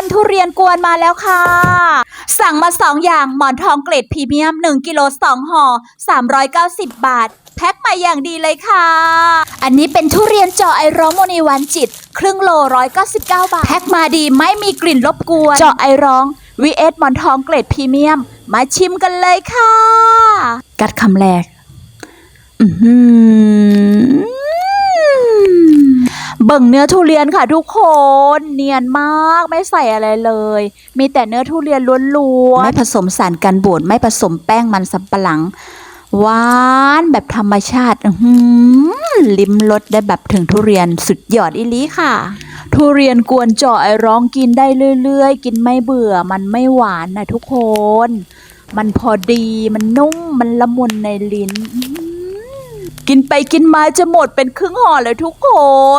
นทุเรียนกวนมาแล้วค่ะ สั่งมา 2 อย่างหมอนทองเกรดพรีเมียม 1 กิโล2ห่อ390 บาท แพ็คมาอย่างดีเลยค่ะ อันนี้เป็นทุเรียนเจาะไอร้องโมนีวันจิต ครึ่งโล 199 บาท แพ็คมาดีไม่มีกลิ่นรบกวน เจาะไอร้อง VS หมอนทองเกรดพรีเมียม มาชิมกันเลยค่ะ กัดคำแรก อือหือ เบิ่งเนื้อทุเรียนค่ะทุกคนเนียนมากไม่ใส่อะไรเลย มีแต่เนื้อทุเรียนล้วนๆไม่ผสมสารกันบูดไม่ผสมแป้งมันสำปะหลังหวานแบบธรรมชาติอื้อหือลิ้มรสได้แบบถึงทุเรียนสุดยอดอีหลีค่ะ ทุเรียนกวนเจาะไอร้องกินได้เรื่อยๆ กินไม่เบื่อมันไม่หวานนะทุกคน มันพอดีมันนุ่มมันละมุนในลิ้นอื้อหือ กินไปกินมาจะหมดเป็นครึ่งห่อเลยทุกค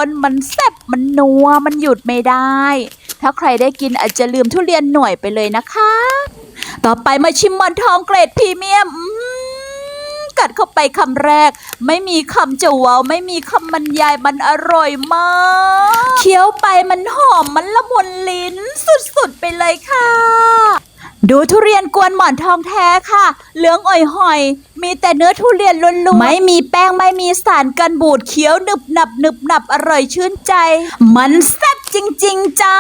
น มันแซ่บมันนัวมันหยุดไม่ได้ ถ้าใครได้กินอาจจะลืมทุเรียนหน่วยไปเลยนะคะ ต่อไปมาชิมมอนทองเกรดพรีเมียมอื้อหือกัดเข้าไปคำแรก ไม่มีคำจะว้าไม่มีคำบรรยายมันอร่อยมาก เคี้ยวไปมันหอมมันละมุนลิ้น สุดๆไปเลยค่ะ ดูทุเรียนกวนหมอนทองแท้ค่ะ เหลืองอ่อยหอย มีแต่เนื้อทุเรียนล้วนๆ ไม่มีแป้งไม่มีสารกันบูดเคี้ยวหนึบหนับหนึบหนับอร่อยชื่นใจ มันแซ่บจริง ๆ จ้า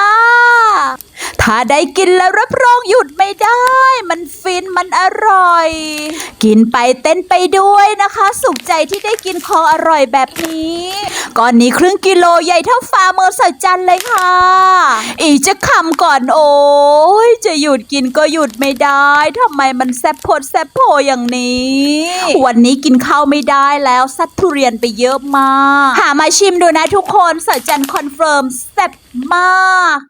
ถ้าได้กินแล้วรับรองหยุดไม่ได้ มันฟินมันอร่อย กินไปเต้นไปด้วยนะคะ สุขใจที่ได้กินของอร่อยแบบนี้ก้อนนี้ครึ่งกิโลใหญ่เท่าฝ่ามือสัจจันเลยค่ะ อีจะคำก่อนโอ้ยจะหยุดกินก็หยุดไม่ได้ทำไมมันแซ่บโพดแซ่บโพอย่างนี้ วันนี้กินข้าวไม่ได้แล้วซัดทุเรียนไปเยอะมาก หามาชิมดูนะทุกคนสัจจันคอนเฟิร์มแซ่บมาก